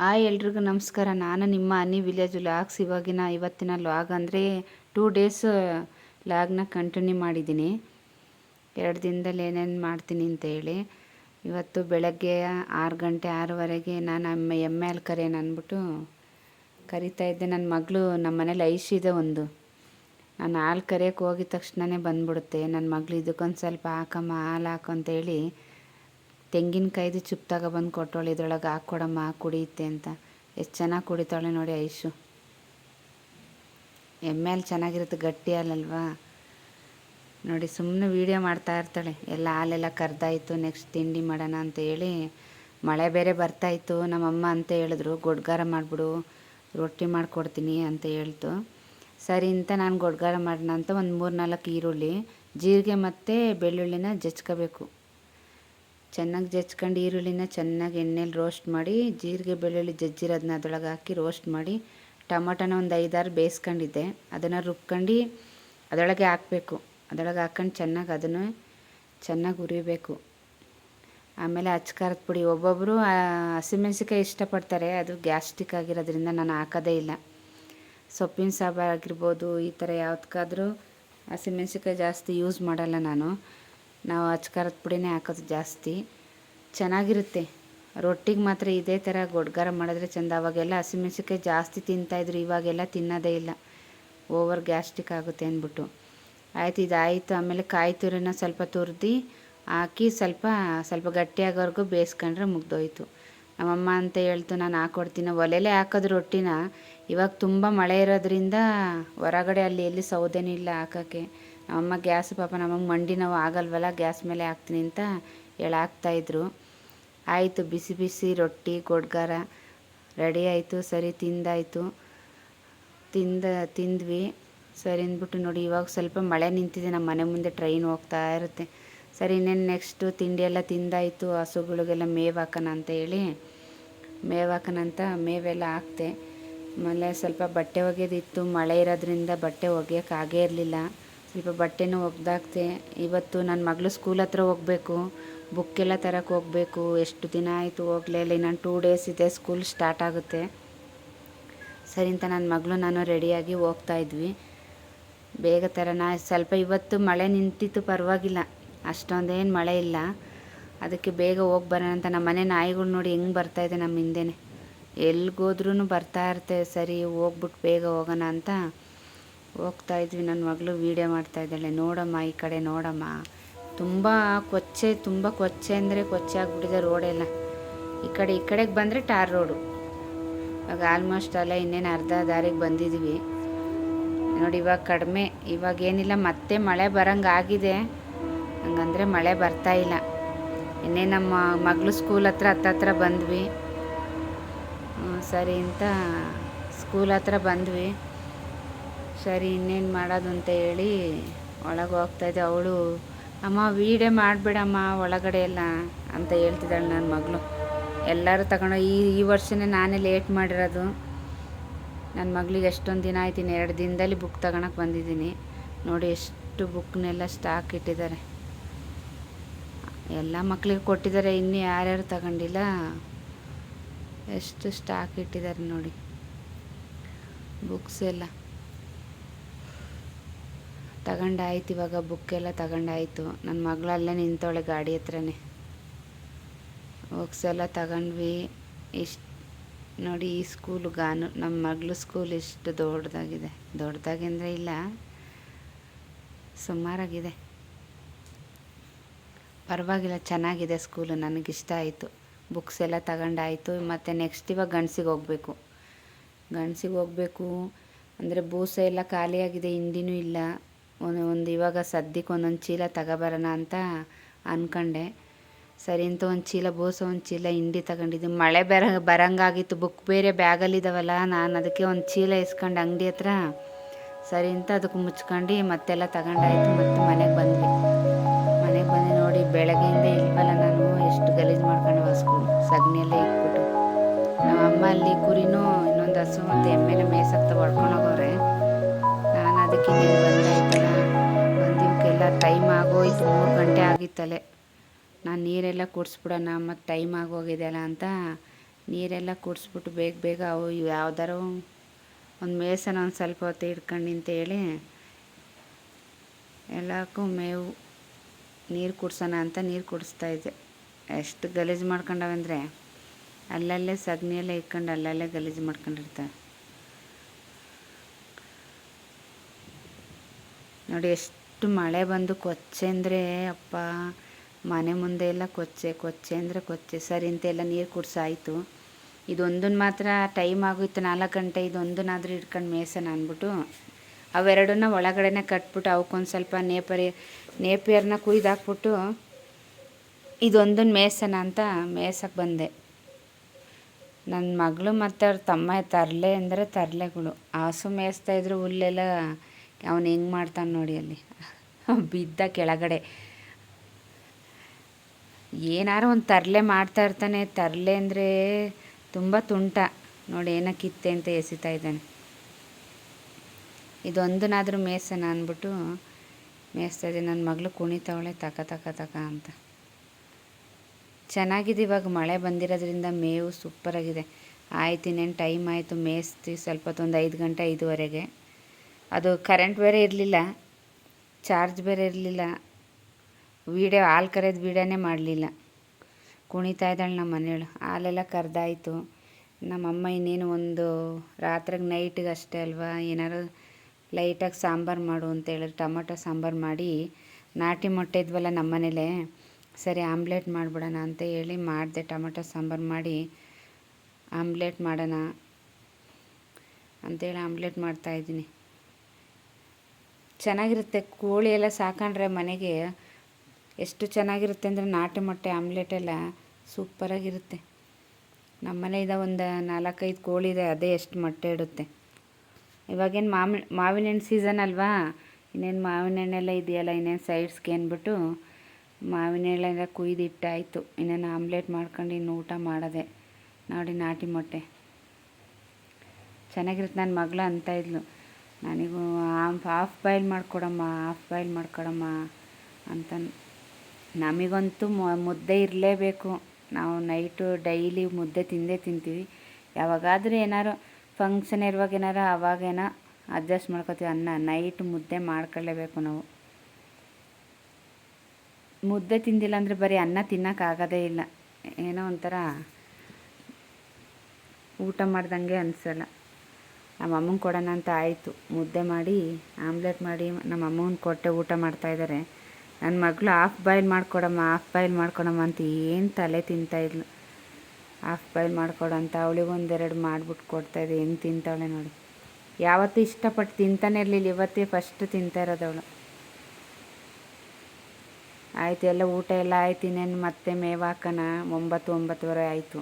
Hi ಎಲ್ರಿಗೂ ನಮಸ್ಕಾರ. ನಾನು ನಿಮ್ಮ ಅನಿ ವಿಲೇಜ್ ಲಾಗ್ಸ್. ಇವಾಗಿನ ಇವತ್ತಿನ ಲಾಗ್ ಅಂದರೆ ಟೂ ಡೇಸ್, ಲಾಗ್ನ ಕಂಟಿನ್ಯೂ ಮಾಡಿದ್ದೀನಿ. ಎರಡು ದಿನದಲ್ಲಿ ಏನೇನು ಮಾಡ್ತೀನಿ ಅಂತ ಹೇಳಿ. ಇವತ್ತು ಬೆಳಗ್ಗೆ ಆರು ಗಂಟೆ ಆರೂವರೆಗೆ ನಾನು ಅಮ್ಮ ಎಮ್ಮೆ ಅಲ್ಲಿ ಕರೆಯೋಣ ಅಂದ್ಬಿಟ್ಟು ಕರಿತಾ ಇದ್ದೆ. ನನ್ನ ಮಗಳು ನಮ್ಮ ಮನೇಲಿ ಇದೆ ಒಂದು. ನಾನು ಹಾಲು ಕರೆಯೋಕೆ ಹೋಗಿದ ತಕ್ಷಣವೇ ಬಂದ್ಬಿಡುತ್ತೆ. ನನ್ನ ಮಗಳು ಇದಕ್ಕೊಂದು ಸ್ವಲ್ಪ ಹಾಕಮ್ಮ, ಹಾಲು ಹಾಕು ಅಂತೇಳಿ ತೆಂಗಿನಕಾಯ್ದು ಚಿಪ್ ತಗೊಬಂದು ಕೊಟ್ಟವಳು ಇದ್ರೊಳಗೆ ಹಾಕ್ಕೊಡಮ್ಮ ಕುಡಿಯುತ್ತೆ ಅಂತ. ಎಷ್ಟು ಚೆನ್ನಾಗಿ ಕುಡಿತಾಳೆ ನೋಡಿ ಐಶು. ಎಮ್ಮೆ ಅಲ್ಲಿ ಚೆನ್ನಾಗಿರುತ್ತೆ, ಗಟ್ಟಿ ಹಾಲಲ್ವಾ? ನೋಡಿ ಸುಮ್ಮನೆ ವೀಡಿಯೋ ಮಾಡ್ತಾ ಇರ್ತಾಳೆ. ಎಲ್ಲ ಹಾಲೆಲ್ಲ ಕರ್ದಾಯಿತು, ನೆಕ್ಸ್ಟ್ ತಿಂಡಿ ಮಾಡೋಣ ಅಂತ ಹೇಳಿ ಮಳೆ ಬೇರೆ ಬರ್ತಾಯಿತ್ತು ನಮ್ಮಮ್ಮ ಅಂತ ಹೇಳಿದ್ರು, ಗೊಡ್ಗಾರ ಮಾಡಿಬಿಡು, ರೊಟ್ಟಿ ಮಾಡಿಕೊಡ್ತೀನಿ ಅಂತ ಹೇಳ್ತು. ಸರಿ ಅಂತ ನಾನು ಗೊಡ್ಗಾರ ಮಾಡೋಣ ಅಂತ ಒಂದು ಮೂರು ನಾಲ್ಕು ಈರುಳ್ಳಿ, ಜೀರಿಗೆ ಮತ್ತು ಬೆಳ್ಳುಳ್ಳಿನ ಜಚ್ಕೋಬೇಕು ಚೆನ್ನಾಗಿ ಜಜ್ಕೊಂಡು ಈರುಳ್ಳಿನ ಚೆನ್ನಾಗಿ ಎಣ್ಣೆಲಿ ರೋಸ್ಟ್ ಮಾಡಿ, ಜೀರಿಗೆ ಬೆಳ್ಳುಳ್ಳಿ ಜಜ್ಜಿರೋದನ್ನ ಅದ್ರೊಳಗೆ ಹಾಕಿ ರೋಸ್ಟ್ ಮಾಡಿ, ಟೊಮಟೊನ ಒಂದು ಐದಾರು ಬೇಯಿಸ್ಕೊಂಡಿದ್ದೆ. ಅದನ್ನು ರುಬ್ಕೊಂಡು ಅದರೊಳಗೆ ಹಾಕಬೇಕು. ಅದರೊಳಗೆ ಹಾಕ್ಕೊಂಡು ಚೆನ್ನಾಗಿ ಅದನ್ನು ಚೆನ್ನಾಗಿ ಉರಿಬೇಕು ಆಮೇಲೆ ಅಚ್ಕಾರದ ಪುಡಿ. ಒಬ್ಬೊಬ್ಬರು ಹಸಿಮೆಣ್ಸಿಕಾಯಿ ಇಷ್ಟಪಡ್ತಾರೆ. ಅದು ಗ್ಯಾಸ್ಟ್ರಿಕ್ ಆಗಿರೋದ್ರಿಂದ ನಾನು ಹಾಕೋದೇ ಇಲ್ಲ. ಸೊಪ್ಪಿನ ಸಾಂಬಾರು ಆಗಿರ್ಬೋದು, ಈ ಥರ ಯಾವುದಕ್ಕಾದ್ರೂ ಹಸಿಮೆಣ್ಸಿಕಾಯಿ ಜಾಸ್ತಿ ಯೂಸ್ ಮಾಡಲ್ಲ ನಾನು. ನಾವು ಅಚ್ಕಾರದ ಪುಡಿನೇ ಹಾಕೋದು ಜಾಸ್ತಿ. ಚೆನ್ನಾಗಿರುತ್ತೆ. ರೊಟ್ಟಿಗೆ ಮಾತ್ರ ಇದೇ ಥರ ಗೊಡ್ಗಾರ ಮಾಡಿದ್ರೆ ಚೆಂದ. ಅವಾಗೆಲ್ಲ ಹಸಿಮೆಣ್ಸಿಕಾಯಿ ಜಾಸ್ತಿ ತಿಂತಾಯಿದ್ರು ಇವಾಗೆಲ್ಲ ತಿನ್ನೋದೇ ಇಲ್ಲ. ಓವರ್ ಗ್ಯಾಸ್ಟ್ರಿಕ್ ಆಗುತ್ತೆ ಅಂದ್ಬಿಟ್ಟು. ಆಯ್ತು, ಇದಾಯಿತು. ಆಮೇಲೆ ಕಾಯಿ ತುರಿನ ಸ್ವಲ್ಪ ತುರಿದು ಹಾಕಿ ಸ್ವಲ್ಪ ಸ್ವಲ್ಪ ಗಟ್ಟಿಯಾಗೋವರೆಗೂ ಬೇಯಿಸ್ಕೊಂಡ್ರೆ ಮುಗ್ದೋಯ್ತು. ನಮ್ಮಮ್ಮ ಅಂತ ಹೇಳ್ತು, ನಾನು ಹಾಕೊಡ್ತೀನಿ. ಒಲೆಲೇ ಹಾಕೋದು ರೊಟ್ಟಿನ. ಇವಾಗ ತುಂಬ ಮಳೆ ಇರೋದ್ರಿಂದ ಹೊರಗಡೆ ಅಲ್ಲಿ ಎಲ್ಲಿ ಸೌದೆನೂ ಇಲ್ಲ ಹಾಕೋಕ್ಕೆ. ನಮ್ಮಮ್ಮ ಗ್ಯಾಸ್ ಪಾಪ ನಮಗೆ ಮಂಡಿ ನೋವು ಆಗಲ್ವಲ್ಲ, ಗ್ಯಾಸ್ ಮೇಲೆ ಹಾಕ್ತೀನಿ ಅಂತ ಹೇಳಾಕ್ತಾಯಿದ್ರು ಆಯಿತು, ಬಿಸಿ ಬಿಸಿ ರೊಟ್ಟಿ, ಗೊಡ್ಗಾರ ರೆಡಿ ಆಯಿತು, ಸರಿ ತಿಂದಾಯಿತು. ತಿಂದ, ತಿಂದ್ವಿ. ಸರಿ ಅಂದ್ಬಿಟ್ಟು ನೋಡಿ, ಇವಾಗ ಸ್ವಲ್ಪ ಮಳೆ ನಿಂತಿದೆ, ನಮ್ಮ ಮನೆ ಮುಂದೆ ಟ್ರೈನ್ ಹೋಗ್ತಾ ಇರುತ್ತೆ. ಸರಿ, ಇನ್ನೇನು ನೆಕ್ಸ್ಟು ತಿಂಡಿ ಎಲ್ಲ ತಿಂದಾಯಿತು, ಹಸುಗಳಿಗೆಲ್ಲ ಮೇವು ಹಾಕೋಣ ಅಂತ ಹೇಳಿ. ಮೇವು ಹಾಕೋಣ ಅಂತ ಮೇವೆಲ್ಲ ಹಾಕ್ತೆ. ಆಮೇಲೆ ಸ್ವಲ್ಪ ಬಟ್ಟೆ ಒಗೆಯೋದಿತ್ತು ಮಳೆ ಇರೋದ್ರಿಂದ ಬಟ್ಟೆ ಒಗೆಯೋಕ್ಕಾಗೇ ಇರಲಿಲ್ಲ. ಸ್ವಲ್ಪ ಬಟ್ಟೆನೂ ಒಗ್ದಾಕ್ತೆ ಇವತ್ತು ನನ್ನ ಮಗಳು ಸ್ಕೂಲ್ ಹತ್ರ ಹೋಗಬೇಕು. ಬುಕ್ಕೆಲ್ಲ ತರಕ್ಕೆ ಹೋಗಬೇಕು. ಎಷ್ಟು ದಿನ ಆಯಿತು ಹೋಗಲೇ ಇಲ್ಲ. ಇನ್ನೊಂದು ಟೂ ಡೇಸ್ ಇದೆ ಸ್ಕೂಲ್ ಸ್ಟಾರ್ಟ್ ಆಗುತ್ತೆ. ಸರಿ ಅಂತ ನನ್ನ ಮಗಳು ನಾನು ರೆಡಿಯಾಗಿ ಹೋಗ್ತಾ ಇದ್ವಿ. ಬೇಗ ತರೋಣ. ಸ್ವಲ್ಪ ಇವತ್ತು ಮಳೆ ನಿಂತಿತ್ತು, ಪರವಾಗಿಲ್ಲ. ಅಷ್ಟೊಂದೇನು ಮಳೆ ಇಲ್ಲ. ಅದಕ್ಕೆ ಬೇಗ ಹೋಗಿ ಬರೋಣ ಅಂತ. ನಮ್ಮ ಮನೆ ನಾಯಿಗಳು ನೋಡಿ ಹೆಂಗೆ ಬರ್ತಾಯಿದೆ ನಮ್ಮ ಹಿಂದೆನೆ. ಎಲ್ಲಿಗೋದ್ರೂ ಬರ್ತಾ ಇರ್ತೇವೆ ಸರಿ ಹೋಗ್ಬಿಟ್ಟು ಬೇಗ ಹೋಗೋಣ ಅಂತ. ಹೋಗ್ತಾ ಇದ್ವಿ ನನ್ನ ಮಗಳು ವೀಡಿಯೋ ಮಾಡ್ತಾ ಇದ್ದಾಳೆ, ನೋಡಮ್ಮ ಈ ಕಡೆ ನೋಡಮ್ಮ. ತುಂಬ ಕೊಚ್ಚೆ ತುಂಬ ಕೊಚ್ಚೆ ಅಂದರೆ ಕೊಚ್ಚೆ ಆಗಿಬಿಟ್ಟಿದೆ ರೋಡೆಲ್ಲ ಈ ಕಡೆ, ಈ ಕಡೆಗೆ ಬಂದರೆ ಟಾರ್ ರೋಡು ಇವಾಗ ಆಲ್ಮೋಸ್ಟ್ ಅಲ್ಲ, ಇನ್ನೇನು ಅರ್ಧ ದಾರಿಗೆ ಬಂದಿದ್ದೀವಿ ನೋಡಿ, ಇವಾಗ ಕಡಿಮೆ, ಇವಾಗ ಏನಿಲ್ಲ, ಮತ್ತೆ ಮಳೆ ಬರಂಗಾಗಿದೆ ಹಂಗಂದರೆ ಮಳೆ ಬರ್ತಾ ಇಲ್ಲ. ಇನ್ನೇ ನಮ್ಮ ಮಗಳು ಸ್ಕೂಲ್ ಹತ್ರ ಹತ್ತತ್ರ ಬಂದ್ವಿ. ಸರಿ ಅಂತ ಸ್ಕೂಲ್ ಹತ್ರ ಬಂದ್ವಿ. ಸರಿ, ಇನ್ನೇನು ಮಾಡೋದು ಅಂತ ಹೇಳಿ ಒಳಗೆ ಹೋಗ್ತಾಯಿದ್ದೆ ಅವಳು, ಅಮ್ಮ ವೀಡಿಯೋ ಮಾಡಿಬಿಡಮ್ಮ, ಒಳಗಡೆ ಎಲ್ಲ, ಅಂತ ಹೇಳ್ತಿದ್ದಾಳೆ ನನ್ನ ಮಗಳು. ಎಲ್ಲರೂ ತಗೊಂಡು, ಈ ಈ ವರ್ಷನೇ ನಾನೇ ಲೇಟ್ ಮಾಡಿರೋದು. ನನ್ನ ಮಗಳಿಗೆ ಎಷ್ಟೊಂದು ದಿನ ಆಯ್ತು ಎರಡು ದಿನದಲ್ಲಿ ಬುಕ್ ತಗೊಳಕ್ಕೆ ಬಂದಿದ್ದೀನಿ. ನೋಡಿ, ಎಷ್ಟು ಬುಕ್ನೆಲ್ಲ ಸ್ಟಾಕ್ ಇಟ್ಟಿದ್ದಾರೆ. ಎಲ್ಲ ಮಕ್ಕಳಿಗೆ ಕೊಟ್ಟಿದ್ದಾರೆ, ಇನ್ನೂ ಯಾರ್ಯಾರು ತಗೊಂಡಿಲ್ಲ. ಎಷ್ಟು ಸ್ಟಾಕ್ ಇಟ್ಟಿದ್ದಾರೆ ನೋಡಿ. ಬುಕ್ಸ್ ಎಲ್ಲ. ತಗೊಂಡಾಯ್ತು, ಇವಾಗ ಬುಕ್ಕೆಲ್ಲ ತಗೊಂಡಾಯ್ತು. ನನ್ನ ಮಗಳು ಅಲ್ಲೇ ನಿಂತವಳೆ ಗಾಡಿ ಹತ್ರನೇ. ಬುಕ್ಸ್ ಎಲ್ಲ ತಗೊಂಡ್ವಿ. ಇಷ್ಟು ನೋಡಿ ಈ ಸ್ಕೂಲು ಗಾನು ನಮ್ಮ ಮಗಳು ಸ್ಕೂಲ್ ಇಷ್ಟು ದೊಡ್ಡದಾಗಿದೆ ದೊಡ್ಡದಾಗೆಂದರೆ ಇಲ್ಲ, ಸುಮಾರಾಗಿದೆ. ಪರವಾಗಿಲ್ಲ, ಚೆನ್ನಾಗಿದೆ ಸ್ಕೂಲು ನನಗಿಷ್ಟ ಆಯಿತು. ಬುಕ್ಸ್ ಎಲ್ಲ ತಗೊಂಡಾಯಿತು. ಮತ್ತು ನೆಕ್ಸ್ಟ್ ಇವಾಗ ಗಂಡ್ಸಿಗೆ ಹೋಗಬೇಕು. ಗಂಡ್ಸಿಗೆ ಹೋಗಬೇಕು ಅಂದರೆ ಬೂಸ ಎಲ್ಲ ಖಾಲಿಯಾಗಿದೆ, ಹಿಂದಿನೂ ಇಲ್ಲ. ಒಂದು ಒಂದು ಇವಾಗ ಸದ್ಯಕ್ಕೆ ಒಂದೊಂದು ಚೀಲ ತಗೊಬರೋಣ ಅಂತ ಅಂದ್ಕೊಂಡೆ ಸರಿ ಅಂತ ಒಂದು ಚೀಲ, ಬೋಸ ಒಂದು ಚೀಲ, ಹಿಂಡಿ ತಗೊಂಡಿದ್ದು ಮಳೆ ಬರ, ಬರಂಗಾಗಿತ್ತು, ಬುಕ್ ಬೇರೆ ಬ್ಯಾಗಲ್ಲಿದ್ದಾವಲ್ಲ ನಾನು ಅದಕ್ಕೆ ಒಂದು ಚೀಲ ಇಸ್ಕೊಂಡು ಅಂಗಡಿ ಹತ್ರ ಸರಿ ಅಂತ ಅದಕ್ಕೆ ಮುಚ್ಕೊಂಡು ಮತ್ತೆಲ್ಲ ತಗೊಂಡಾಯ್ತು. ಮತ್ತೆ ಮನೆಗೆ ಬಂದ್ವಿ. ಮನೆಗೆ ಬಂದು ನೋಡಿ ಬೆಳಗ್ಗೆಯಿಂದ ಇಲ್ವಲ್ಲ ನಾನು, ಎಷ್ಟು ಗಲೀಜು ಮಾಡ್ಕೊಂಡು ಸ್ಕೂಲ್ ಸಗಣಿಯೆಲ್ಲ ಇಟ್ಬಿಟ್ಟು. ನಮ್ಮ ಅಮ್ಮ ಅಲ್ಲಿ ಕುರಿನೂ ಇನ್ನೊಂದು ಹಸು ಮತ್ತು ಎಮ್ಮೆನ ಮೇಸಕ್ಕೆ ಹೊಡ್ಕೊಂಡು ಹೋಗೋರೆ ಅದಕ್ಕೆ ಬಂದಾಯ್ತಲ್ಲ ಬಂದಿವಕ್ಕೆಲ್ಲ ಟೈಮ್ ಆಗೋಯ್ತು, ಮೂರು ಗಂಟೆ ಆಗಿತ್ತಲೆ ನಾನು ನೀರೆಲ್ಲ ಕುಡಿಸ್ಬಿಡೋಣ, ಮತ್ತು ಟೈಮ್ ಆಗೋಗಿದೆಯಲ್ಲ ಅಂತ ನೀರೆಲ್ಲ ಕುಡಿಸ್ಬಿಟ್ಟು ಬೇಗ ಬೇಗ ಅವು ಯಾವ್ದಾರ ಒಂದು ಮೇಸನ ಒಂದು ಸ್ವಲ್ಪ ಹೊತ್ತು ಇಟ್ಕೊಂಡು ಅಂತೇಳಿ ಎಲ್ಲಕ್ಕೂ ಮೇವು, ನೀರು ಕುಡ್ಸೋಣ ಅಂತ ನೀರು ಕುಡಿಸ್ತಾ ಇದ್ದೆ. ಎಷ್ಟು ಗಲೀಜು ಮಾಡ್ಕೊಂಡವಂದರೆ, ಅಲ್ಲಲ್ಲೇ ಸಗಣಿಯಲ್ಲೇ ಇಕ್ಕೊಂಡು ಅಲ್ಲಲ್ಲೇ ಗಲೀಜು ಮಾಡ್ಕೊಂಡಿರ್ತವೆ ನೋಡಿ ಎಷ್ಟು ಮಳೆ ಬಂದು ಕೊಚ್ಚೆ ಅಂದರೆ ಅಪ್ಪ. ಮನೆ ಮುಂದೆ ಎಲ್ಲ ಕೊಚ್ಚೆ ಕೊಚ್ಚೆ ಅಂದರೆ ಕೊಚ್ಚೆ. ಸರಿ ಅಂತೆಲ್ಲ ನೀರು ಕುಡ್ಸಾಯಿತು. ಇದೊಂದನ್ನು ಮಾತ್ರ ಟೈಮ್ ಆಗೋಯ್ತು, ನಾಲ್ಕು ಗಂಟೆ ಇದೊಂದನ್ನಾದರೂ ಇಟ್ಕೊಂಡು ಮೇಸನ ಅಂದ್ಬಿಟ್ಟು ಅವೆರಡನ್ನ ಒಳಗಡೆನೆ ಕಟ್ಬಿಟ್ಟು ಅವಕ್ಕೊಂದು ಸ್ವಲ್ಪ ನೇಪರಿ, ನೇಪಿಯರ್ನ ಕುಯ್ದಾಕ್ಬಿಟ್ಟು ಇದೊಂದನ್ನು ಮೇಸನ ಅಂತ ಮೇಸಕ್ಕೆ ಬಂದೆ. ನನ್ನ ಮಗಳು ಮತ್ತು ಅವ್ರ ತಮ್ಮ ತರಲೆ ಅಂದರೆ ತರಲೆಗಳು. ಹಸು ಮೇಯಿಸ್ತಾಯಿದ್ರು ಹುಲ್ಲೆಲ್ಲ ಅವನು ಹೆಂಗೆ ಮಾಡ್ತಾನೆ ನೋಡಿ ಅಲ್ಲಿ. ಬಿದ್ದ ಕೆಳಗಡೆ. ಏನಾರು ಒಂದು ತರಲೆ ಮಾಡ್ತಾ ಇರ್ತಾನೆ. ತರಲೆ ಅಂದರೆ ತುಂಬ ತುಂಟ. ನೋಡಿ ಏನಕ್ಕಿತ್ತೆ ಕಿತ್ತೆ ಅಂತ ಎಸಿತಾ ಇದ್ದಾನೆ. ಇದೊಂದನಾದರೂ ಮೇಸನ ಅಂದ್ಬಿಟ್ಟು ಮೇಯಿಸ್ತಾ ಇದ್ದೀನಿ ನನ್ನ ಮಗಳು ಕುಣಿತಾವಳೆ ತಕ ತಕ ತಕ ಅಂತ. ಚೆನ್ನಾಗಿದೆ ಇವಾಗ. ಮಳೆ ಬಂದಿರೋದ್ರಿಂದ ಮೇವು ಸೂಪರಾಗಿದೆ ಆಯ್ತು ಇನ್ನೇನು ಟೈಮ್ ಆಯಿತು. ಮೇಯಿಸ್ತೀವಿ ಸ್ವಲ್ಪ ಹೊತ್ತು ಐದು ಗಂಟೆ ಐದುವರೆಗೆ. ಅದು ಕರೆಂಟ್ ಬೇರೆ ಇರಲಿಲ್ಲ ಚಾರ್ಜ್ ಬೇರೆ ಇರಲಿಲ್ಲ, ವೀಡಿಯೋ ಹಾಲು ಕರೆಯೋದು ವೀಡಿಯೋನೇ ಮಾಡಲಿಲ್ಲ. ಕುಣಿತಾ ಇದ್ದಾಳೆ ನಮ್ಮ ಮನೆಯಳು ಹಾಲೆಲ್ಲ ಕರೆದಾಯಿತು. ನಮ್ಮಮ್ಮ ಇನ್ನೇನು ಒಂದು ರಾತ್ರಿಗೆ ನೈಟಿಗೆ ಅಷ್ಟೇ ಅಲ್ವಾ, ಏನಾರು ಲೈಟಾಗಿ ಸಾಂಬಾರು ಮಾಡು ಅಂತ ಹೇಳಿದ್ರು. ಟೊಮೊಟೊ ಸಾಂಬಾರು ಮಾಡಿ ನಾಟಿ ಮೊಟ್ಟೆ ಇದ್ವಲ್ಲ ನಮ್ಮ ಮನೇಲೇ, ಸರಿ ಆಮ್ಲೆಟ್ ಮಾಡಿಬಿಡೋಣ ಅಂತ ಹೇಳಿ ಮಾಡಿದೆ ಟೊಮೊಟೊ ಸಾಂಬಾರು ಮಾಡಿ, ಆಮ್ಲೆಟ್ ಮಾಡೋಣ ಅಂತೇಳಿ ಆಮ್ಲೆಟ್ ಮಾಡ್ತಾಯಿದ್ದೀನಿ ಚೆನ್ನಾಗಿರುತ್ತೆ. ಕೋಳಿ ಎಲ್ಲ ಸಾಕಂಡ್ರೆ ಮನೆಗೆ ಎಷ್ಟು ಚೆನ್ನಾಗಿರುತ್ತೆ ಅಂದರೆ ನಾಟಿ ಮೊಟ್ಟೆ, ಆಮ್ಲೆಟ್ ಎಲ್ಲ ಸೂಪರಾಗಿರುತ್ತೆ ನಮ್ಮನೆ ಇದೆ ಒಂದು ನಾಲ್ಕೈದು ಕೋಳಿ ಇದೆ, ಅದೇ ಎಷ್ಟು ಮೊಟ್ಟೆ ಇಡುತ್ತೆ. ಇವಾಗೇನು ಮಾವಿನ ಮಾವಿನ ಹಣ್ಣು ಸೀಸನ್ ಅಲ್ವಾ? ಇನ್ನೇನು ಮಾವಿನ ಹಣ್ಣೆಲ್ಲ ಇದೆಯಲ್ಲ, ಇನ್ನೇನು ಸೈಡ್ಸ್ಗೆ ಅಂದ್ಬಿಟ್ಟು ಮಾವಿನ ಹಣ್ಣೆಲ್ಲ ಕುಯ್ದಿಟ್ಟಾಯಿತು. ಇನ್ನೇನು ಆಮ್ಲೆಟ್ ಮಾಡ್ಕೊಂಡು ಇನ್ನು ಊಟ ಮಾಡೋದೆ ನೋಡಿ ನಾಟಿ ಮೊಟ್ಟೆ. ಚೆನ್ನಾಗಿರುತ್ತೆ ನನ್ನ ಮಗಳು ಅಂತ ಇದ್ಲು. ನನಗೂ ಹಾಫ್ ಬಾಯ್ಲ್ ಮಾಡಿಕೊಡಮ್ಮ, ಹಾಫ್ ಬಾಯ್ಲ್ ಮಾಡ್ಕೊಡಮ್ಮ ಅಂತ ನಮಗಂತೂ ಮುದ್ದೆ ಇರಲೇಬೇಕು. ನಾವು ನೈಟು ಡೈಲಿ ಮುದ್ದೆ ತಿಂದೇ ತಿಂತೀವಿ. ಯಾವಾಗಾದರೂ ಏನಾರು ಫಂಕ್ಷನ್ ಇರುವಾಗ ಏನಾರು ಅವಾಗೇನ ಅಡ್ಜಸ್ಟ್ ಮಾಡ್ಕೋತೀವಿ. ಅನ್ನ, ನೈಟ್ ಮುದ್ದೆ ಮಾಡ್ಕೊಳ್ಳೇಬೇಕು ನಾವು. ಮುದ್ದೆ ತಿಂದಿಲ್ಲ ಅಂದರೆ ಬರೀ ಅನ್ನ ತಿನ್ನೋಕ್ಕಾಗೋದೇ ಇಲ್ಲ. ಏನೋ ಒಂಥರ ಊಟ ಮಾಡ್ದಂಗೆ ಅನಿಸಲ್ಲ. ನಮ್ಮ ಅಮ್ಮಂಗೆ ಕೊಡೋಣ ಅಂತ ಆಯಿತು. ಮುದ್ದೆ ಮಾಡಿ, ಆಮ್ಲೆಟ್ ಮಾಡಿ ನಮ್ಮ ಅಮ್ಮನ ಕೊಟ್ಟೆ ಊಟ ಮಾಡ್ತಾಯಿದ್ದಾರೆ ನನ್ನ ಮಗಳು ಹಾಫ್ ಬಾಯ್ಲ್ ಮಾಡ್ಕೊಡಮ್ಮ ಹಾಫ್ ಬಾಯ್ಲ್ ಮಾಡ್ಕೊಡಮ್ಮ ಅಂತ ಏನು ತಲೆ ತಿಂತಾಯಿದ್ಲು ಹಾಫ್ ಬಾಯ್ಲ್ ಮಾಡ್ಕೊಡಂತ ಅವಳಿಗೆ ಒಂದೆರಡು ಮಾಡಿಬಿಟ್ಟು ಕೊಡ್ತಾಯಿದ್ದೆ ಹೆಂಗೆ ತಿಂತಾಳೆ ನೋಡಿ. ಯಾವತ್ತೂ ಇಷ್ಟಪಟ್ಟು ತಿಂತಾನೆ ಇರಲಿಲ್ಲ, ಇವತ್ತೇ ಫಸ್ಟ್ ತಿಂತಾ ಇರೋದವಳು ಆಯಿತು, ಎಲ್ಲ ಊಟ ಎಲ್ಲ ಆಯ್ತು, ಇನ್ನೇನು ಮತ್ತೆ ಮೇವು ಹಾಕೋಣ. ಒಂಬತ್ತು, ಒಂಬತ್ತುವರೆ ಆಯಿತು.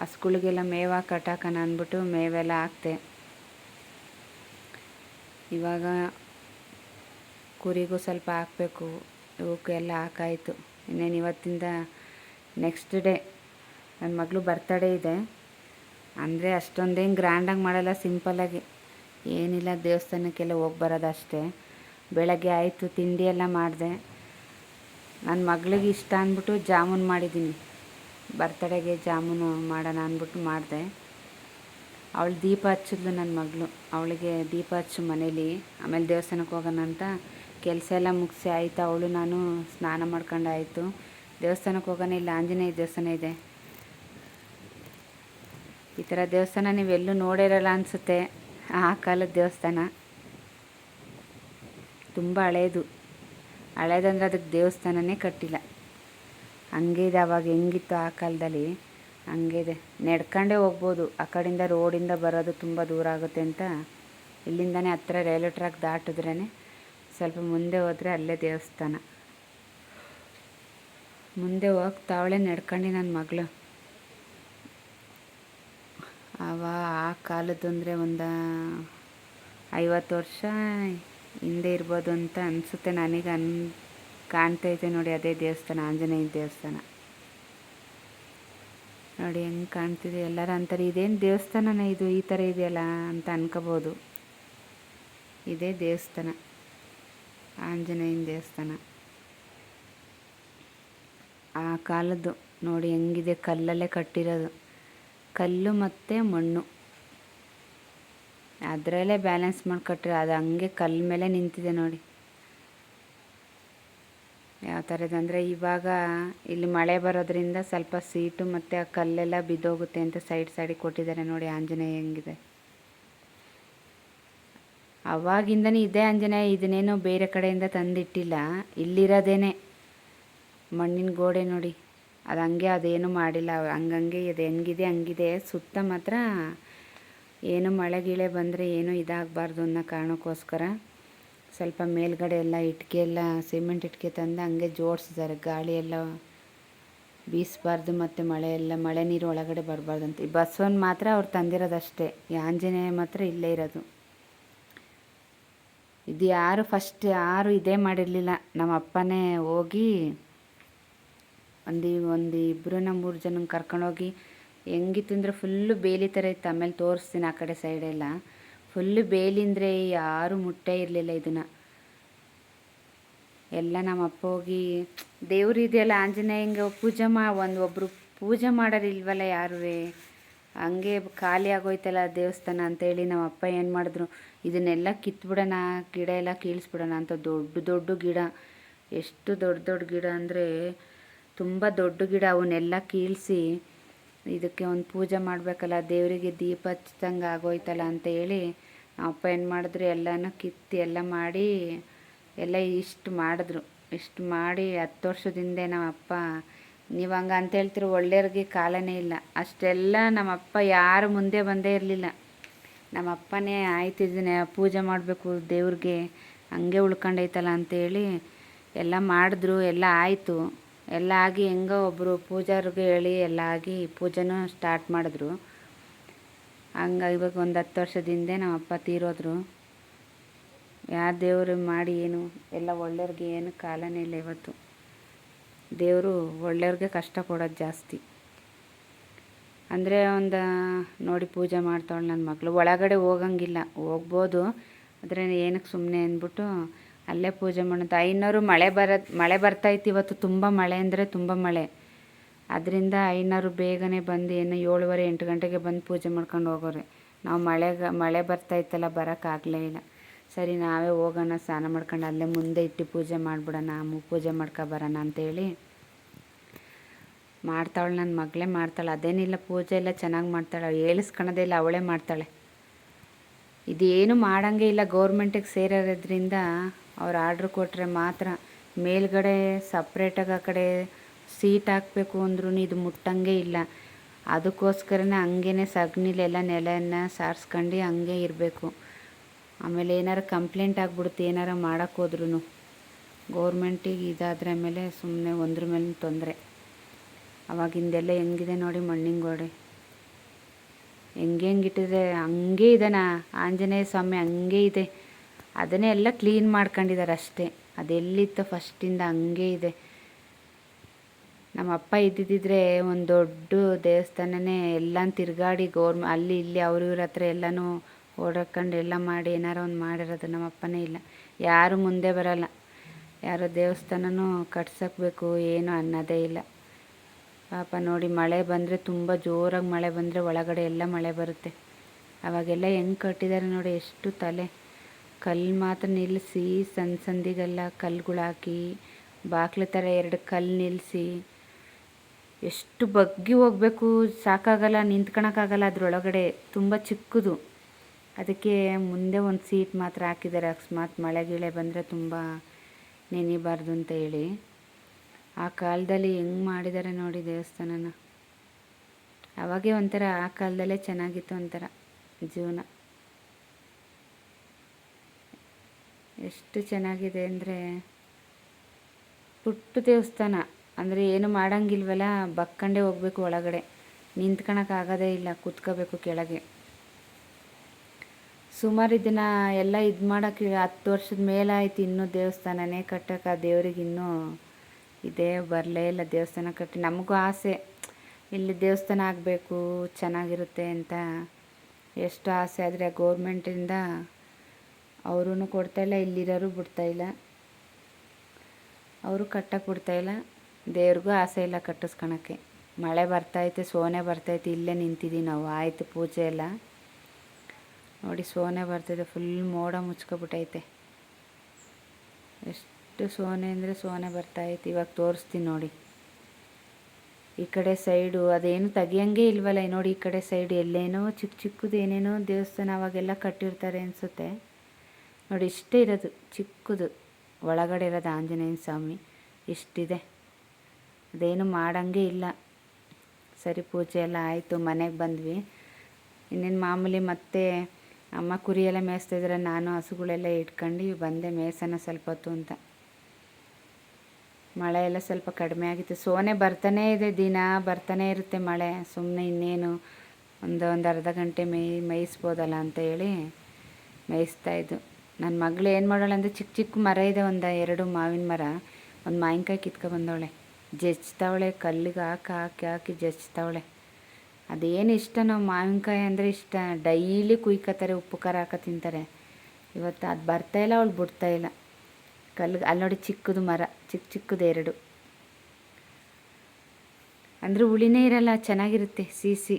ಹಸ್ಗಳಿಗೆಲ್ಲ ಮೇವಾ ಕಟ್ಟಾಕಣ ಅಂದ್ಬಿಟ್ಟು ಮೇವೆಲ್ಲ ಹಾಕ್ತೆ. ಇವಾಗ ಕುರಿಗೂ ಸ್ವಲ್ಪ ಹಾಕಬೇಕು ಇವಕ್ಕೆಲ್ಲ ಹಾಕಾಯಿತು. ಇನ್ನೇನು ಇವತ್ತಿಂದ ನೆಕ್ಸ್ಟ್ ಡೇ ನನ್ನ ಮಗಳು ಬರ್ತಡೇ ಇದೆ. ಅಂದರೆ ಅಷ್ಟೊಂದೇನು ಗ್ರ್ಯಾಂಡಾಗಿ ಮಾಡಲ್ಲ ಸಿಂಪಲ್ಲಾಗಿ ಏನಿಲ್ಲ, ದೇವಸ್ಥಾನಕ್ಕೆಲ್ಲ ಹೋಗಿ ಬರೋದಷ್ಟೇ ಬೆಳಗ್ಗೆ ಆಯಿತು, ತಿಂಡಿ ಎಲ್ಲ ಮಾಡಿದೆ. ನನ್ನ ಮಗಳಿಗೆ ಇಷ್ಟ ಅಂದ್ಬಿಟ್ಟು ಜಾಮೂನ್ ಮಾಡಿದ್ದೀನಿ ಬರ್ತಡೆಗೆ ಜಾಮೂನು ಮಾಡೋಣ ಅಂದ್ಬಿಟ್ಟು ಮಾಡಿದೆ. ಅವಳು ದೀಪ ಹಚ್ಚಿದ್ಲು ನನ್ನ ಮಗಳು. ಅವಳಿಗೆ ದೀಪ ಹಚ್ಚು ಮನೇಲಿ, ಆಮೇಲೆ ದೇವಸ್ಥಾನಕ್ಕೆ ಹೋಗೋಣ ಅಂತ ಕೆಲಸ ಎಲ್ಲ ಮುಗಿಸಿ ಆಯಿತು. ಅವಳು ನಾನು ಸ್ನಾನ ಮಾಡ್ಕೊಂಡು ಆಯಿತು. ದೇವಸ್ಥಾನಕ್ಕೆ ಹೋಗೋಣ ಇಲ್ಲ, ಆಂಜನೇಯ ದೇವಸ್ಥಾನ ಇದೆ. ಈ ಥರ ದೇವಸ್ಥಾನ ನೀವೆಲ್ಲೂ ನೋಡಿರಲ್ಲ ಅನಿಸುತ್ತೆ, ಆ ಕಾಲದ ದೇವಸ್ಥಾನ. ತುಂಬ ಹಳೇದು. ಹಳೇದಂದ್ರೆ ಅದಕ್ಕೆ ದೇವಸ್ಥಾನನೇ ಕಟ್ಟಿಲ್ಲ. ಹಂಗೆ ಇದೆ ಅವಾಗ ಹೆಂಗಿತ್ತು ಆ ಕಾಲದಲ್ಲಿ? ಹಂಗೆ ಇದೆ ನಡ್ಕೊಂಡೇ ಹೋಗ್ಬೋದು. ಆ ಕಡೆಯಿಂದ ರೋಡಿಂದ ಬರೋದು ತುಂಬ ದೂರ ಆಗುತ್ತೆ ಅಂತ. ಇಲ್ಲಿಂದನೇ ಹತ್ರ ರೈಲ್ವೆ ಟ್ರ್ಯಾಕ್ ದಾಟಿದ್ರೇ ಸ್ವಲ್ಪ ಮುಂದೆ ಹೋದರೆ ಅಲ್ಲೇ ದೇವಸ್ಥಾನ. ಮುಂದೆ ಹೋಗ್ತಾವಳೆ ನಡ್ಕೊಂಡು ನನ್ನ ಮಗಳು. ಅವ ಆ ಕಾಲದ್ದು ಅಂದರೆ ಒಂದು ಐವತ್ತು ವರ್ಷ ಹಿಂದೆ ಇರ್ಬೋದು ಅಂತ ಅನಿಸುತ್ತೆ ನನಗೆ ಅನ್ ಕಾಣ್ತೈತೆ ನೋಡಿ, ಅದೇ ದೇವಸ್ಥಾನ ಆಂಜನೇಯ ದೇವಸ್ಥಾನ. ನೋಡಿ, ಹೆಂಗೆ ಕಾಣ್ತಿದೆ? ಎಲ್ಲರೂ ಅಂತಾರೆ, ಇದೇನು ದೇವಸ್ಥಾನನ ಇದು? ಈ ಥರ ಇದೆಯಲ್ಲ? ಅಂತ ಅನ್ಕೋಬೋದು. ಇದೇ ದೇವಸ್ಥಾನ, ಆಂಜನೇಯನ ದೇವಸ್ಥಾನ. ಆ ಕಾಲದ್ದು ನೋಡಿ, ಹೆಂಗಿದೆ? ಕಲ್ಲಲ್ಲೇ ಕಟ್ಟಿರೋದು. ಕಲ್ಲು ಮತ್ತು ಮಣ್ಣು. ಅದರಲ್ಲೇ ಬ್ಯಾಲೆನ್ಸ್ ಮಾಡಿ ಕಟ್ಟಿರೋ ಅದು ಹಂಗೆ ಕಲ್ಲು ಮೇಲೆ ನಿಂತಿದೆ ನೋಡಿ. ಯಾವ ಥರದಂದರೆ ಇವಾಗ ಇಲ್ಲಿ ಮಳೆ ಬರೋದ್ರಿಂದ ಸ್ವಲ್ಪ ಸೀಟು ಮತ್ತು ಆ ಕಲ್ಲೆಲ್ಲ ಬಿದ್ದೋಗುತ್ತೆ ಅಂತ ಸೈಡ್ ಸೈಡಿಗೆ ಕೊಟ್ಟಿದ್ದಾರೆ ನೋಡಿ ಆಂಜನೇಯ ಹೆಂಗಿದೆ. ಅವಾಗಿಂದನೇ ಇದೆ ಆಂಜನೇಯ ಇದನ್ನೇನೋ ಬೇರೆ ಕಡೆಯಿಂದ ತಂದಿಟ್ಟಿಲ್ಲ, ಇಲ್ಲಿರೋದೇನೆ. ಮಣ್ಣಿನ ಗೋಡೆ ನೋಡಿ, ಅದು ಹಂಗೆ ಅದೇನು ಮಾಡಿಲ್ಲ, ಹಂಗಂಗೆ ಇದೆ, ಹೆಂಗಿದೆ, ಹಂಗಿದೆ. ಸುತ್ತ ಮಾತ್ರ ಏನು ಮಳೆ ಗಿಳೆ ಬಂದರೆ ಏನು ಇದಾಗಬಾರ್ದು ಅನ್ನೋ ಕಾರಣಕ್ಕೋಸ್ಕರ ಸ್ವಲ್ಪ ಮೇಲ್ಗಡೆ ಎಲ್ಲ ಇಟ್ಟಿಗೆ ಎಲ್ಲ, ಸಿಮೆಂಟ್ ಇಟ್ಟಿಗೆ ತಂದು ಹಂಗೆ ಜೋಡಿಸಿದ್ದಾರೆ. ಗಾಳಿ ಎಲ್ಲ ಬೀಸಬಾರ್ದು ಮತ್ತು ಮಳೆ ಎಲ್ಲ, ಮಳೆ ನೀರು ಒಳಗಡೆ ಬರಬಾರ್ದು ಅಂತ ಬಸವನ್ ಮಾತ್ರ ಅವ್ರು ತಂದಿರೋದಷ್ಟೇ. ಆಂಜನೇಯ ಮಾತ್ರ ಇಲ್ಲೇ ಇರೋದು. ಇದು ಯಾರು ಫಸ್ಟ್ ಯಾರು ಇದೇ ಮಾಡಿರಲಿಲ್ಲ. ನಮ್ಮ ಅಪ್ಪನೇ ಹೋಗಿ ಒಂದು ಒಂದು ಇಬ್ಬರನ್ನ ಮೂರು ಜನ ಕರ್ಕೊಂಡೋಗಿ, ಹೆಂಗಿತ್ತು ಅಂದರೆ ಫುಲ್ಲು ಬೇಲಿ ಥರ ಇತ್ತು. ಆಮೇಲೆ ತೋರಿಸ್ತೀನಿ ಆ ಕಡೆ ಸೈಡೆಲ್ಲ ಫುಲ್ಲು ಬೇಲಿಂದ್ರೆ ಯಾರೂ ಮುಟ್ಟೇ ಇರಲಿಲ್ಲ ಇದನ್ನು. ಎಲ್ಲ ನಮ್ಮ ಅಪ್ಪ ಹೋಗಿ, ದೇವ್ರು ಇದೆಯಲ್ಲ ಆಂಜನೇಯಂಗೆ ಪೂಜೆ ಮಾ, ಒಂದು ಒಬ್ಬರು ಪೂಜೆ ಮಾಡೋರು ಇಲ್ವಲ್ಲ ಹಂಗೆ ಖಾಲಿ ಆಗೋಯ್ತಲ್ಲ ದೇವಸ್ಥಾನ ಅಂತೇಳಿ ನಮ್ಮ ಅಪ್ಪ ಏನು ಮಾಡಿದ್ರು, ಇದನ್ನೆಲ್ಲ ಕಿತ್ಬಿಡೋಣ, ಗಿಡ ಎಲ್ಲ ಕೀಳಿಸ್ಬಿಡೋಣ ಅಂತ ದೊಡ್ಡ ದೊಡ್ಡ ಗಿಡ. ಎಷ್ಟು ದೊಡ್ಡ ದೊಡ್ಡ ಗಿಡ ಅಂದರೆ ತುಂಬ ದೊಡ್ಡ ಗಿಡ ಅವನ್ನೆಲ್ಲ ಕೀಳಿಸಿ ಇದಕ್ಕೆ ಒಂದು ಪೂಜೆ ಮಾಡಬೇಕಲ್ಲ, ದೇವರಿಗೆ ದೀಪ ಹಚ್ಚಿದಂಗೆ ಆಗೋಯ್ತಲ್ಲ ಅಂತ ಹೇಳಿ ಅಪ್ಪ ಏನು ಮಾಡಿದ್ರು, ಎಲ್ಲನೂ ಕಿತ್ತು ಎಲ್ಲ ಮಾಡಿ ಎಲ್ಲ ಇಷ್ಟು ಮಾಡಿದ್ರು. ಇಷ್ಟು ಮಾಡಿ ಹತ್ತು ವರ್ಷದಿಂದ ನಮ್ಮ ಅಪ್ಪ ನೀವು ಹಂಗೆ ಅಂತ ಹೇಳ್ತಿರೋ ಒಳ್ಳೆಯವ್ರಿಗೆ ಕಾಲನೇ ಇಲ್ಲ. ಅಷ್ಟೆಲ್ಲ ನಮ್ಮ ಅಪ್ಪ ಯಾರು ಮುಂದೆ ಬಂದೇ ಇರಲಿಲ್ಲ. ನಮ್ಮ ಅಪ್ಪನೇ ಆಯ್ತು ಪೂಜೆ ಮಾಡಬೇಕು ದೇವ್ರಿಗೆ, ಹಂಗೆ ಉಳ್ಕೊಂಡೈತಲ್ಲ ಅಂತೇಳಿ ಎಲ್ಲ ಮಾಡಿದ್ರು, ಎಲ್ಲ ಆಯಿತು. ಎಲ್ಲ ಆಗಿ ಹೆಂಗೋ ಒಬ್ಬರು ಪೂಜಾರಿಗೆ ಹೇಳಿ ಎಲ್ಲ ಆಗಿ ಪೂಜೆನೂ ಸ್ಟಾರ್ಟ್ ಮಾಡಿದ್ರು. ಹಂಗೆ ಇವಾಗ ಒಂದು ಹತ್ತು ವರ್ಷದಿಂದ ನಮ್ಮ ಅಪ್ಪ ತೀರೋದ್ರು. ಯಾವ ದೇವರು ಮಾಡಿ ಏನು, ಎಲ್ಲ ಒಳ್ಳೆಯವ್ರಿಗೆ ಏನು ಕಾಲನೇ ಇಲ್ಲ ಇವತ್ತು. ದೇವರು ಒಳ್ಳೆಯವ್ರಿಗೆ ಕಷ್ಟ ಕೊಡೋದು ಜಾಸ್ತಿ. ಅಂದರೆ ಒಂದು, ನೋಡಿ ಪೂಜೆ ಮಾಡ್ತಾಳೆ ನನ್ನ ಮಗಳು. ಒಳಗಡೆ ಹೋಗಂಗಿಲ್ಲ, ಹೋಗ್ಬೋದು. ಆದರೆ ಏನಕ್ಕೆ ಸುಮ್ಮನೆ ಅಂದ್ಬಿಟ್ಟು ಅಲ್ಲೇ ಪೂಜೆ ಮಾಡೋದು ಐನೂರು ಮಳೆ ಬರ ಮಳೆ ಬರ್ತಾಯಿತ್ತು ಇವತ್ತು, ತುಂಬ ಮಳೆ ಅಂದರೆ ತುಂಬ ಮಳೆ. ಅದರಿಂದ ಐನಾರು ಬೇಗನೆ ಬಂದು ಏನು ಏಳುವರೆ, ಎಂಟು ಗಂಟೆಗೆ ಬಂದು ಪೂಜೆ ಮಾಡ್ಕೊಂಡು ಹೋಗೋರೆ. ನಾವು ಮಳೆಗೆ ಮಳೆ ಬರ್ತಾಯಿತ್ತಲ್ಲ ಬರೋಕ್ಕಾಗಲೇ ಇಲ್ಲ. ಸರಿ, ನಾವೇ ಹೋಗೋಣ, ಸ್ನಾನ ಮಾಡ್ಕೊಂಡು ಅಲ್ಲೇ ಮುಂದೆ ಇಟ್ಟು ಪೂಜೆ ಮಾಡಿಬಿಡೋಣ ಪೂಜೆ ಮಾಡ್ಕೊ ಬರೋಣ ಅಂತೇಳಿ. ಮಾಡ್ತಾಳೆ ನನ್ನ ಮಗಳೇ ಮಾಡ್ತಾಳೆ, ಅದೇನಿಲ್ಲ, ಪೂಜೆ ಎಲ್ಲ ಚೆನ್ನಾಗಿ ಮಾಡ್ತಾಳೆ ಹೇಳಿಸ್ಕೊಳೋದೇ ಇಲ್ಲ, ಅವಳೇ ಮಾಡ್ತಾಳೆ. ಇದೇನು ಮಾಡೋಂಗೆ ಇಲ್ಲ, ಗೌರ್ಮೆಂಟಿಗೆ ಸೇರೋದ್ರಿಂದ ಅವ್ರು ಆರ್ಡ್ರ್ ಕೊಟ್ಟರೆ ಮಾತ್ರ ಮೇಲ್ಗಡೆ ಸಪ್ರೇಟಾಗಿ ಆ ಕಡೆ ಸೀಟ್ ಹಾಕಬೇಕು ಅಂದ್ರೂ ಇದು ಮುಟ್ಟಂಗೆ ಇಲ್ಲ. ಅದಕ್ಕೋಸ್ಕರನೇ ಹಂಗೇನೆ ಸಗಣಿಲೆಲ್ಲ ನೆಲೆಯನ್ನು ಸಾರಿಸ್ಕೊಂಡು ಹಂಗೆ ಇರಬೇಕು. ಆಮೇಲೆ ಏನಾರು ಕಂಪ್ಲೇಂಟ್ ಆಗ್ಬಿಡುತ್ತೆ, ಏನಾರು ಮಾಡೋಕ್ಕೆ ಹೋದ್ರೂ ಗೌರ್ಮೆಂಟಿಗೆ ಇದಾದ್ರೆ ಆಮೇಲೆ ಸುಮ್ಮನೆ ಒಂದ್ರ ಮೇಲೆ ತೊಂದರೆ. ಅವಾಗಿಂದೆಲ್ಲ ಹೆಂಗಿದೆ ನೋಡಿ ಮಣ್ಣಿನ ಗೋಡೆ. ಹೆಂಗೆ ಹೆಂಗಿಟ್ಟಿದ್ರೆ ಹಂಗೆ ಇದೆನಾ ಆಂಜನೇಯ ಸ್ವಾಮಿ ಹಂಗೆ ಇದೆ. ಅದನ್ನೇ ಎಲ್ಲ ಕ್ಲೀನ್ ಮಾಡ್ಕೊಂಡಿದ್ದಾರೆ ಅಷ್ಟೇ. ಅದೆಲ್ಲಿತ್ತು ಫಸ್ಟಿಂದ ಹಂಗೆ ಇದೆ. ನಮ್ಮ ಅಪ್ಪ ಇದ್ದಿದ್ದಿದ್ರೆ ಒಂದು ದೊಡ್ಡ ದೇವಸ್ಥಾನನೇ ಎಲ್ಲ ತಿರುಗಾಡಿ ಗೌರ್ಮ, ಅಲ್ಲಿ ಇಲ್ಲಿ ಅವ್ರ ಇವ್ರ ಹತ್ರ ಎಲ್ಲನೂ ಓಡಾಡ್ಕೊಂಡು ಎಲ್ಲ ಮಾಡಿ ಏನಾರ ಒಂದು ಮಾಡಿರೋದು ನಮ್ಮ ಅಪ್ಪನೇ ಇಲ್ಲ. ಯಾರು ಮುಂದೆ ಬರಲ್ಲ. ಯಾರೋ ದೇವಸ್ಥಾನನೂ ಕಟ್ಸಕ್ಬೇಕು ಏನು ಅನ್ನೋದೇ ಇಲ್ಲ. ಪಾಪ ನೋಡಿ ಮಳೆ ಬಂದರೆ ತುಂಬ ಜೋರಾಗಿ ಮಳೆ ಬಂದರೆ ಒಳಗಡೆ ಎಲ್ಲ ಮಳೆ ಬರುತ್ತೆ. ಅವಾಗೆಲ್ಲ ಹೆಂಗೆ ಕಟ್ಟಿದ್ದಾರೆ ನೋಡಿ ಎಷ್ಟು ತಲೆ. ಕಲ್ಲು ಮಾತ್ರ ನಿಲ್ಲಿಸಿ ಸಣ್ಣ ಸಂದಿಗೆಲ್ಲ ಕಲ್ಲುಗಳಾಕಿ ಬಾಕ್ಲ ಥರ ಎರಡು ಕಲ್ಲು ನಿಲ್ಲಿಸಿ ಎಷ್ಟು ಬಗ್ಗಿ ಹೋಗಬೇಕು, ಸಾಕಾಗಲ್ಲ, ನಿಂತ್ಕೊಳಕ್ಕಾಗಲ್ಲ, ಅದರೊಳಗಡೆ ತುಂಬ ಚಿಕ್ಕದು. ಅದಕ್ಕೆ ಮುಂದೆ ಒಂದು ಸೀಟ್ ಮಾತ್ರ ಹಾಕಿದ್ದಾರೆ. ಅಕಸ್ಮಾತ್ ಮಳೆ ಗಿಳೆ ಬಂದರೆ ತುಂಬ ನೆನಿಬಾರ್ದು ಅಂತ ಹೇಳಿ. ಆ ಕಾಲದಲ್ಲಿ ಹೆಂಗೆ ಮಾಡಿದ್ದಾರೆ ನೋಡಿ ದೇವಸ್ಥಾನನ. ಅವಾಗೇ ಒಂಥರ ಆ ಕಾಲದಲ್ಲೇ ಚೆನ್ನಾಗಿತ್ತು ಒಂಥರ ಜೀವನ. ಎಷ್ಟು ಚೆನ್ನಾಗಿದೆ ಅಂದರೆ ಪುಟ್ಟ ದೇವಸ್ಥಾನ. ಅಂದರೆ ಏನು ಮಾಡೋಂಗಿಲ್ವಲ್ಲ, ಬಕ್ಕಂಡೇ ಹೋಗ್ಬೇಕು ಒಳಗಡೆ. ನಿಂತ್ಕೊಳಕ್ಕಾಗೋದೇ ಇಲ್ಲ, ಕುತ್ಕೋಬೇಕು ಕೆಳಗೆ. ಸುಮಾರು ಇದನ್ನು ಎಲ್ಲ ಇದು ಮಾಡೋಕ್ಕೆ ಹತ್ತು ವರ್ಷದ ಮೇಲಾಯ್ತು ಇನ್ನೂ ದೇವಸ್ಥಾನನೇ ಕಟ್ಟಕ್ಕೆ ಆ ದೇವ್ರಿಗೆ ಇನ್ನೂ ಇದೇ ಬರಲೇ ಇಲ್ಲ ದೇವಸ್ಥಾನ ಕಟ್ಟಿ. ನಮಗೂ ಆಸೆ, ಇಲ್ಲಿ ದೇವಸ್ಥಾನ ಆಗಬೇಕು, ಚೆನ್ನಾಗಿರುತ್ತೆ ಅಂತ ಎಷ್ಟು ಆಸೆ ಆದರೆ ಗೌರ್ಮೆಂಟಿಂದ ಅವರೂ ಕೊಡ್ತಾಯಿಲ್ಲ ಇಲ್ಲಿರೋರು ಬಿಡ್ತಾಯಿಲ್ಲ ಅವರು ಕಟ್ಟಕ್ಕೆ ಬಿಡ್ತಾಯಿಲ್ಲ ದೇವ್ರಿಗೂ ಆಸೆ ಇಲ್ಲ ಕಟ್ಟಿಸ್ಕೊಳಕ್ಕೆ. ಮಳೆ ಬರ್ತೈತೆ ಸೋನೆ ಬರ್ತೈತೆ ಇಲ್ಲೇ ನಿಂತಿದ್ದೀವಿ ನಾವು. ಆಯಿತು ಪೂಜೆ ಎಲ್ಲ. ನೋಡಿ, ಸೋನೆ ಬರ್ತೈತೆ ಫುಲ್ ಮೋಡ ಮುಚ್ಕೊಬಿಟ್ಟೈತೆ ಎಷ್ಟು ಸೋನೆ ಅಂದರೆ ಸೋನೆ ಬರ್ತೈತೆ ಇವಾಗ ತೋರಿಸ್ತೀನಿ ನೋಡಿ. ಈ ಕಡೆ ಸೈಡು ಅದೇನು ತೆಗಿಯಂಗೆ ಇಲ್ವಲ್ಲ ನೋಡಿ ಈ ಕಡೆ ಸೈಡ್ ಎಲ್ಲೇನೋ ಚಿಕ್ಕ ಚಿಕ್ಕದು ಏನೇನೋ ದೇವಸ್ಥಾನ ಅವಾಗೆಲ್ಲ ಕಟ್ಟಿರ್ತಾರೆ ಅನಿಸುತ್ತೆ. ನೋಡಿ, ಇಷ್ಟೇ ಇರೋದು, ಚಿಕ್ಕದು. ಒಳಗಡೆ ಇರೋದು ಆಂಜನೇಯನ ಸ್ವಾಮಿ. ಇಷ್ಟಿದೆ. ಅದೇನು ಮಾಡಂಗೆ ಇಲ್ಲ. ಸರಿ ಪೂಜೆ ಎಲ್ಲ ಆಯಿತು, ಮನೆಗೆ ಬಂದ್ವಿ. ಇನ್ನೇನು ಮಾಮೂಲಿ ಮತ್ತೆ ಅಮ್ಮ ಕುರಿಯೆಲ್ಲ ಮೇಯಿಸ್ತಿದ್ರೆ ನಾನು ಹಸುಗಳೆಲ್ಲ ಇಟ್ಕೊಂಡು ಬಂದೆ ಮೇಯ್ಸೋಣ ಸ್ವಲ್ಪ ಹೊತ್ತು ಅಂತ. ಮಳೆ ಎಲ್ಲ ಸ್ವಲ್ಪ ಕಡಿಮೆ ಆಗಿತ್ತು. ಸೋನೆ ಬರ್ತಾನೇ ಇದೆ, ದಿನ ಬರ್ತಾನೆ ಇರುತ್ತೆ ಮಳೆ. ಸುಮ್ಮನೆ ಇನ್ನೇನು ಒಂದು ಒಂದು ಅರ್ಧ ಗಂಟೆ ಮೇಯ್, ಮೇಯಿಸ್ಬೋದಲ್ಲ ಅಂತ ಹೇಳಿ ಮೇಯಿಸ್ತಾ ಇದ್ದು. ನನ್ನ ಮಗಳು ಏನು ಮಾಡೋಳೆ ಅಂದರೆ ಚಿಕ್ಕ ಚಿಕ್ಕ ಮರ ಇದೆ, ಒಂದು ಎರಡು ಮಾವಿನ ಮರ. ಒಂದು ಮಾವಿನಕಾಯಿ ಕಿತ್ಕೊ ಬಂದವಳೆ. ಜಜ್ತಾವಳೆ ಕಲ್ಲಿಗೆ ಹಾಕಿ ಹಾಕಿ ಹಾಕಿ ಜಜ್ತಾವಳೆ ಅದೇನು ಇಷ್ಟ ನಾವು ಮಾವಿನಕಾಯಿ ಅಂದರೆ ಇಷ್ಟ. ಡೈಲಿ ಕುಯ್ಕೋತಾರೆ ಉಪ್ಪು, ಖಾರ ಹಾಕೋ ತಿಂತಾರೆ. ಇವತ್ತು ಅದು ಬರ್ತಾಯಿಲ್ಲ ಅವಳು ಬಿಡ್ತಾಯಿಲ್ಲ ಕಲ್ಲಿಗೆ, ಅಲ್ಲಿ ನೋಡಿ ಚಿಕ್ಕದು ಮರ, ಚಿಕ್ಕ ಚಿಕ್ಕದು ಎರಡು. ಅಂದರೆ ಹುಳಿನೇ ಇರಲ್ಲ, ಚೆನ್ನಾಗಿರುತ್ತೆ, ಸಿಸಿ.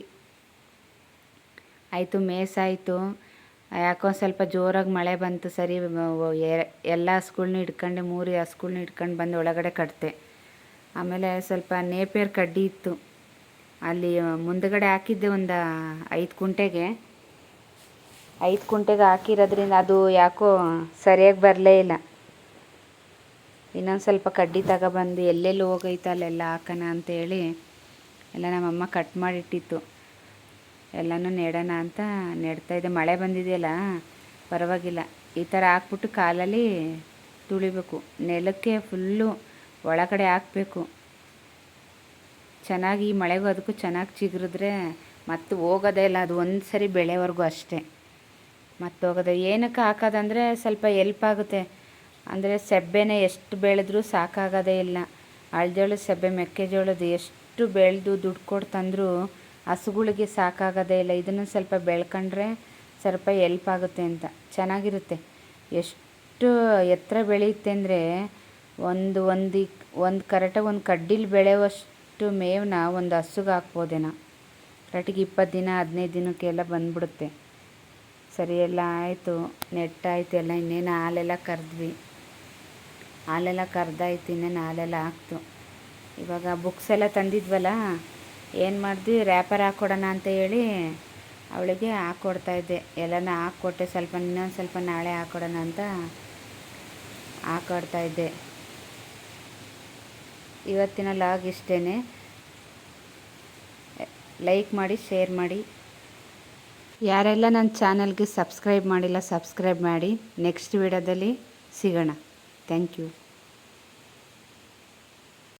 ಆಯಿತು, ಮೇಸಾಯಿತು. ಯಾಕೋ ಸ್ವಲ್ಪ ಜೋರಾಗಿ ಮಳೆ ಬಂತು, ಸರಿ ಎಲ್ಲ ಹಸ್ಗಳ್ನ ಹಿಡ್ಕೊಂಡು, ಮೂರು ಹಸ್ಗಳ್ನ ಹಿಡ್ಕೊಂಡು ಬಂದು ಒಳಗಡೆ ಕಟ್ತೆ ಆಮೇಲೆ ಸ್ವಲ್ಪ ನೇಪೇರ್ ಕಡ್ಡಿ ಇತ್ತು. ಅಲ್ಲಿ ಮುಂದಗಡೆ ಹಾಕಿದ್ದೆ ಒಂದು ಐದು ಕುಂಟೆಗೆ. ಐದು ಕುಂಟೆಗೆ ಹಾಕಿರೋದ್ರಿಂದ ಅದು ಯಾಕೋ ಸರಿಯಾಗಿ ಬರಲೇ ಇಲ್ಲ. ಇನ್ನೊಂದು ಸ್ವಲ್ಪ ಕಡ್ಡಿ ತಗೊಬಂದು ಎಲ್ಲೆಲ್ಲಿ ಹೋಗೈತೆ ಅಲ್ಲೆಲ್ಲ ಹಾಕೋಣ ಅಂತೇಳಿ ಎಲ್ಲ ನಮ್ಮಮ್ಮ ಕಟ್ ಮಾಡಿಟ್ಟಿತ್ತು. ಎಲ್ಲನೂ ನೆಡೋಣ ಅಂತ ನೆಡ್ತಾಯಿದ್ದೆ ಮಳೆ ಬಂದಿದೆಯಲ್ಲ, ಪರವಾಗಿಲ್ಲ. ಈ ಥರ ಹಾಕ್ಬಿಟ್ಟು ಕಾಲಲ್ಲಿ ತುಳಿಬೇಕು. ನೆಲಕ್ಕೆ ಫುಲ್ಲು ಒಳಗಡೆ ಹಾಕಬೇಕು. ಚೆನ್ನಾಗಿ ಈ ಮಳೆಗೂ ಅದಕ್ಕೂ ಚೆನ್ನಾಗಿ ಚಿಗುರಿದ್ರೆ ಮತ್ತೆ ಹೋಗೋದೇ ಇಲ್ಲ, ಅದು ಒಂದು ಸರಿ ಬೆಳೆವರೆಗೂ ಅಷ್ಟೇ. ಮತ್ತೆ ಹೋಗೋದೆ ಏನಕ್ಕೆ ಹಾಕೋದಂದರೆ ಸ್ವಲ್ಪ ಎಲ್ಪ್ ಆಗುತ್ತೆ. ಅಂದರೆ ಸೆಬ್ಬೆನೇ ಎಷ್ಟು ಬೆಳೆದ್ರೂ ಸಾಕಾಗೋದೇ ಇಲ್ಲ. ಅಳ್ಜೋಳದ ಸೆಬ್ಬೆ, ಮೆಕ್ಕೆಜೋಳದ ಎಷ್ಟು ಬೆಳೆದು ದುಡ್ಡು ಕೊಟ್ಟು ತಂದರೂ ಹಸುಗಳಿಗೆ ಸಾಕಾಗೋದೇ ಇಲ್ಲ. ಇದನ್ನು ಸ್ವಲ್ಪ ಬೆಳ್ಕೊಂಡ್ರೆ ಸ್ವಲ್ಪ ಎಲ್ಪ್ ಆಗುತ್ತೆ ಅಂತ. ಚೆನ್ನಾಗಿರುತ್ತೆ. ಎಷ್ಟು ಎತ್ತರ ಬೆಳೆಯುತ್ತೆ ಅಂದರೆ ಒಂದು ಒಂದು ಒಂದು ಕರೆಕ್ಟಾಗಿ ಒಂದು ಕಡ್ಡಿಲಿ ಬೆಳೆಯುವಷ್ಟು ಮೇವನ್ನ ಒಂದು ಹಸುಗೆ ಹಾಕ್ಬೋದೇನೋ ಕರೆಕ್ಟಿಗೆ ಇಪ್ಪತ್ತು ದಿನ, ಹದಿನೈದು ದಿನಕ್ಕೆಲ್ಲ ಬಂದ್ಬಿಡುತ್ತೆ. ಸರಿ, ಎಲ್ಲ ಆಯಿತು. ನೆಟ್ಟಾಯ್ತು ಎಲ್ಲ ಇನ್ನೇನು ಹಾಲೆಲ್ಲ ಕರೆದ್ವಿ. ಹಾಲೆಲ್ಲ ಕರೆದಾಯ್ತು, ಇನ್ನೇನು ಹಾಲೆಲ್ಲ ಹಾಕ್ತು. ಇವಾಗ ಬುಕ್ಸ್ ಎಲ್ಲ ತಂದಿದ್ವಲ್ಲ, ಏನು ಮಾಡಿದ್ವಿ? ರ್ಯಾಪರ್ ಹಾಕ್ಕೊಡೋಣ ಅಂತ ಹೇಳಿ ಅವಳಿಗೆ ಹಾಕ್ಕೊಡ್ತಾಯಿದ್ದೆ ಎಲ್ಲನ ಹಾಕ್ಕೊಟ್ಟೆ, ಸ್ವಲ್ಪ ಇನ್ನೊಂದು ಸ್ವಲ್ಪ ನಾಳೆ ಹಾಕ್ಕೊಡೋಣ ಅಂತ ಹಾಕ್ಕೊಡ್ತಾಯಿದ್ದೆ ಇವತ್ತಿನ ಲಾಗ್ ಇಷ್ಟೇ ಲೈಕ್ ಮಾಡಿ ಶೇರ್ ಮಾಡಿ. ಯಾರೆಲ್ಲ ನನ್ನ ಚಾನಲ್ಗೆ ಸಬ್ಸ್ಕ್ರೈಬ್ ಮಾಡಿಲ್ಲ ಸಬ್ಸ್ಕ್ರೈಬ್ ಮಾಡಿ. ನೆಕ್ಸ್ಟ್ ವಿಡಿಯೋದಲ್ಲಿ ಸಿಗೋಣ. Thank you